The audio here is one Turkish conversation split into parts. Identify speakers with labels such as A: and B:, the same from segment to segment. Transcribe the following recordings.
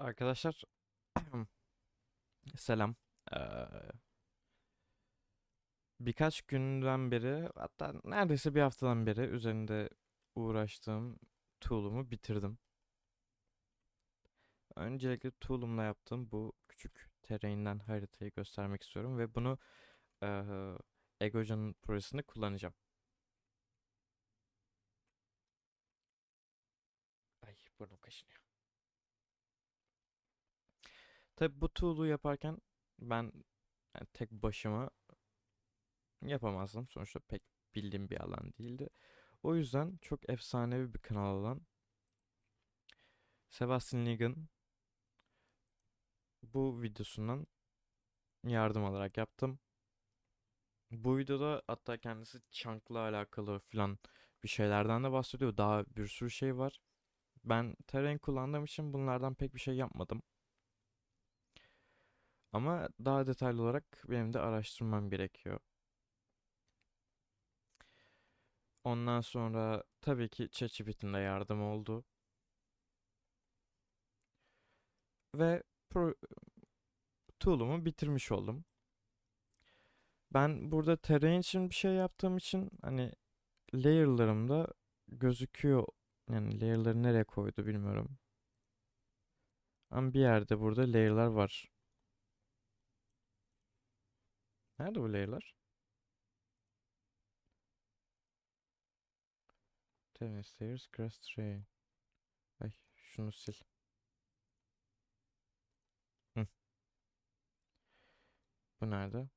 A: Arkadaşlar selam. Ee, birkaç günden beri hatta neredeyse bir haftadan beri üzerinde uğraştığım tool'umu bitirdim. Öncelikle tool'umla yaptığım bu küçük terrain'den haritayı göstermek istiyorum ve bunu eee Egocan'ın projesinde kullanacağım. Ay burnum kaşınıyor. Tabi bu tool'u yaparken ben yani tek başıma yapamazdım. Sonuçta pek bildiğim bir alan değildi. O yüzden çok efsanevi bir kanal olan Sebastian Ligon bu videosundan yardım alarak yaptım. Bu videoda hatta kendisi chunk'la alakalı filan bir şeylerden de bahsediyor. Daha bir sürü şey var. Ben terrain kullandığım için bunlardan pek bir şey yapmadım. Ama daha detaylı olarak benim de araştırmam gerekiyor. Ondan sonra tabii ki ChatGPT'nin de yardım oldu. Ve pro tool'umu bitirmiş oldum. Ben burada terrain için bir şey yaptığım için hani layer'larımda gözüküyor. Yani layer'ları nereye koydu bilmiyorum. Ama bir yerde burada layer'lar var. Nerede bu layer'lar? Terrain stairs, grass terrain. Ay şunu sil. Hı. Bu nerede?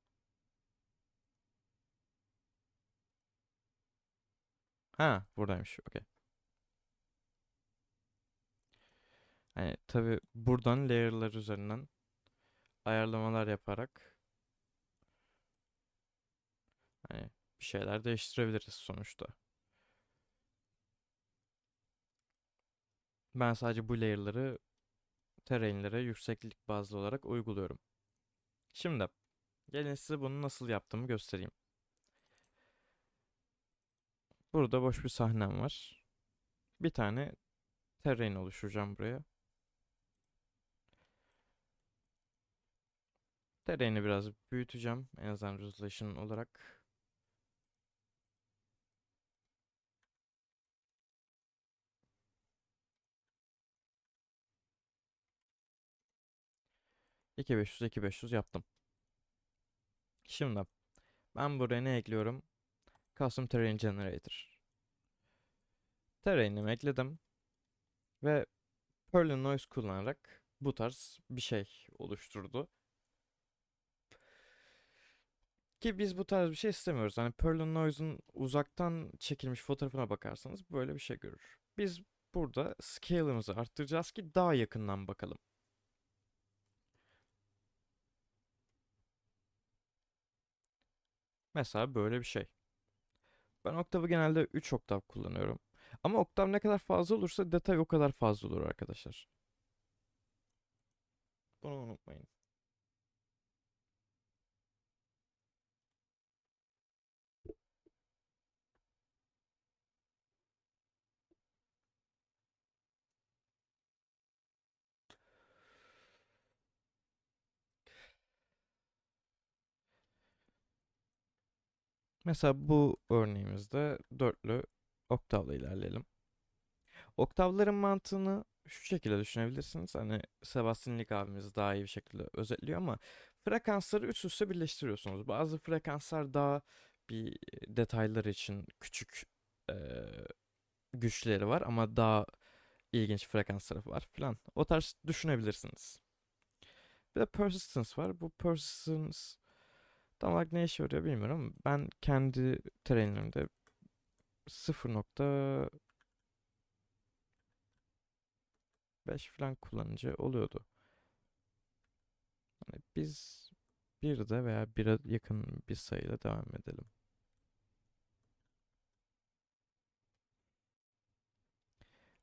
A: Ha buradaymış. Okey. Hani tabi buradan layer'lar üzerinden ayarlamalar yaparak hani bir şeyler değiştirebiliriz sonuçta. Ben sadece bu layer'ları terrain'lere yükseklik bazlı olarak uyguluyorum. Şimdi gelin size bunu nasıl yaptığımı göstereyim. Burada boş bir sahnem var. Bir tane terrain oluşturacağım buraya. Terrain'i biraz büyüteceğim. En azından resolution olarak. İki beş yüz, iki beş yüz yaptım. Şimdi ben buraya ne ekliyorum? Custom Terrain Generator. Terrain'imi ekledim. Ve Perlin Noise kullanarak bu tarz bir şey oluşturdu. Ki biz bu tarz bir şey istemiyoruz. Hani Perlin Noise'un uzaktan çekilmiş fotoğrafına bakarsanız böyle bir şey görür. Biz burada scale'ımızı arttıracağız ki daha yakından bakalım. Mesela böyle bir şey. Ben oktavı genelde 3 oktav kullanıyorum. Ama oktav ne kadar fazla olursa detay o kadar fazla olur arkadaşlar. Bunu unutmayın. Mesela bu örneğimizde dörtlü oktavla ilerleyelim. Oktavların mantığını şu şekilde düşünebilirsiniz. Hani Sebastian Lig abimiz daha iyi bir şekilde özetliyor ama frekansları üst üste birleştiriyorsunuz. Bazı frekanslar daha bir detaylar için küçük eee, güçleri var ama daha ilginç frekansları var filan. O tarz düşünebilirsiniz. Bir de persistence var. Bu persistence tam olarak ne işe yarıyor bilmiyorum ben kendi tereyinlerimde 0.5 falan kullanıcı oluyordu. Hani biz bir de veya bire yakın bir sayıyla devam edelim.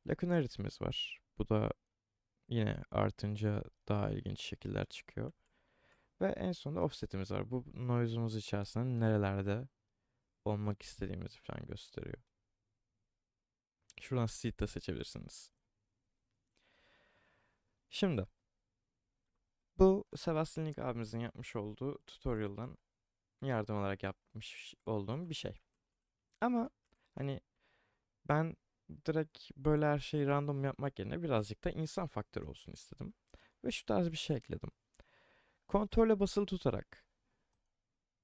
A: Lacunarity'miz var. Bu da yine artınca daha ilginç şekiller çıkıyor. Ve en sonunda offset'imiz var. Bu noise'umuz içerisinde nerelerde olmak istediğimizi falan gösteriyor. Şuradan seed de seçebilirsiniz. Şimdi bu Sebastian Lig abimizin yapmış olduğu tutorial'dan yardım alarak yapmış olduğum bir şey. Ama hani ben direkt böyle her şeyi random yapmak yerine birazcık da insan faktörü olsun istedim. Ve şu tarz bir şey ekledim. Kontrole basılı tutarak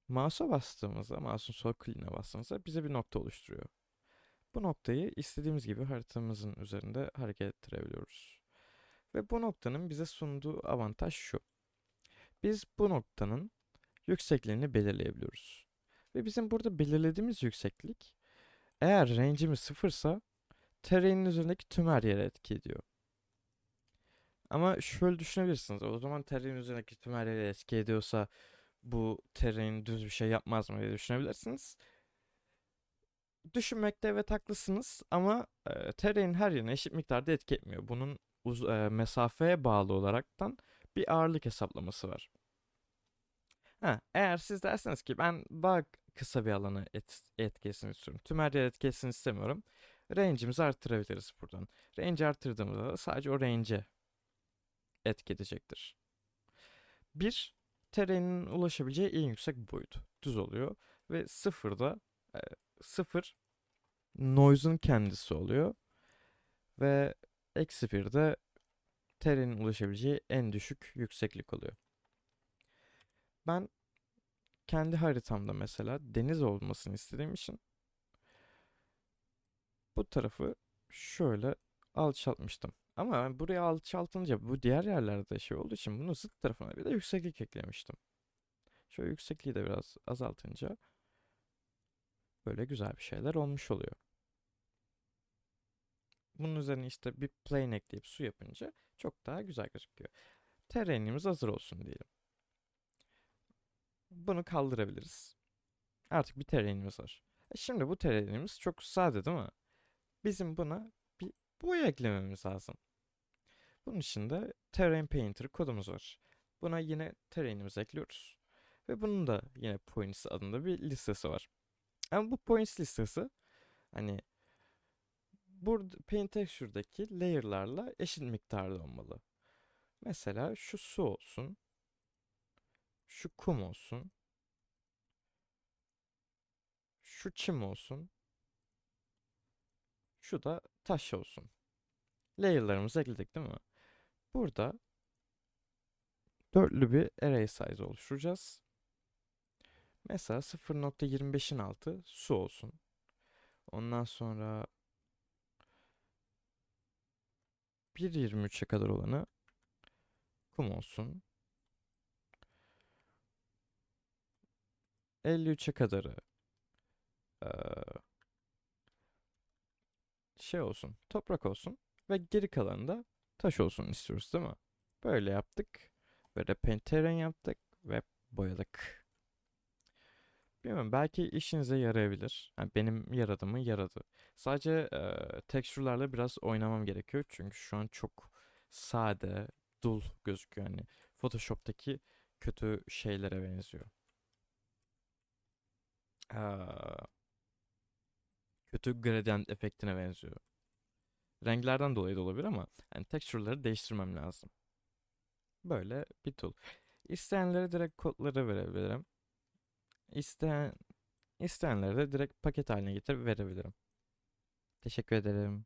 A: mouse'a bastığımızda, mouse'un sol kliğine bastığımızda bize bir nokta oluşturuyor. Bu noktayı istediğimiz gibi haritamızın üzerinde hareket ettirebiliyoruz. Ve bu noktanın bize sunduğu avantaj şu. Biz bu noktanın yüksekliğini belirleyebiliyoruz. Ve bizim burada belirlediğimiz yükseklik eğer range'imiz sıfırsa terrain'in üzerindeki tüm her yere etki ediyor. Ama şöyle düşünebilirsiniz. O zaman terrain üzerindeki tüm her yere etki ediyorsa bu terrain düz bir şey yapmaz mı diye düşünebilirsiniz. Düşünmekte evet haklısınız ama e, terrain her yerine eşit miktarda etki etmiyor. Bunun uz- e, mesafeye bağlı olaraktan bir ağırlık hesaplaması var. Ha, eğer siz derseniz ki ben daha kısa bir alanı et, etki etsin istiyorum. Tüm her yer etki etsin istemiyorum. Range'imizi arttırabiliriz buradan. Range arttırdığımızda da sadece o range'e etki edecektir. Bir, terrainin ulaşabileceği en yüksek boyut. Düz oluyor. Ve sıfırda e, sıfır noise'un kendisi oluyor. Ve eksi bir de terrainin ulaşabileceği en düşük yükseklik oluyor. Ben kendi haritamda mesela deniz olmasını istediğim için bu tarafı şöyle alçaltmıştım. Ama ben buraya alçaltınca bu diğer yerlerde şey olduğu için bunu zıt tarafına bir de yükseklik eklemiştim. Şöyle yüksekliği de biraz azaltınca böyle güzel bir şeyler olmuş oluyor. Bunun üzerine işte bir plane ekleyip su yapınca çok daha güzel gözüküyor. Terrainimiz hazır olsun diyelim. Bunu kaldırabiliriz. Artık bir terrainimiz var. E şimdi bu terrainimiz çok sade değil mi? Bizim buna boya eklememiz lazım. Bunun için de Terrain Painter kodumuz var. Buna yine terrainimizi ekliyoruz. Ve bunun da yine points adında bir listesi var. Ama bu points listesi hani burada Paint Texture'daki layer'larla eşit miktarda olmalı. Mesela şu su olsun. Şu kum olsun. Şu çim olsun. Şu da taş olsun. Layer'larımızı ekledik değil mi? Burada dörtlü bir array size oluşturacağız. Mesela 0.25'in altı su olsun. Ondan sonra 1.23'e kadar olanı kum olsun. 53'e kadarı eee, şey olsun, toprak olsun ve geri kalanı da taş olsun istiyoruz değil mi? Böyle yaptık ve repaint terrain yaptık ve boyadık. Bilmiyorum belki işinize yarayabilir. Yani benim yaradığımı yaradı. Sadece eee tekstürlerle biraz oynamam gerekiyor çünkü şu an çok sade, dul gözüküyor. Yani Photoshop'taki kötü şeylere benziyor. Aa, kötü gradient efektine benziyor. Renklerden dolayı da olabilir ama yani texture'ları değiştirmem lazım. Böyle bir tool. İsteyenlere direkt kodları verebilirim. İsteyen isteyenlere de direkt paket haline getirip verebilirim. Teşekkür ederim.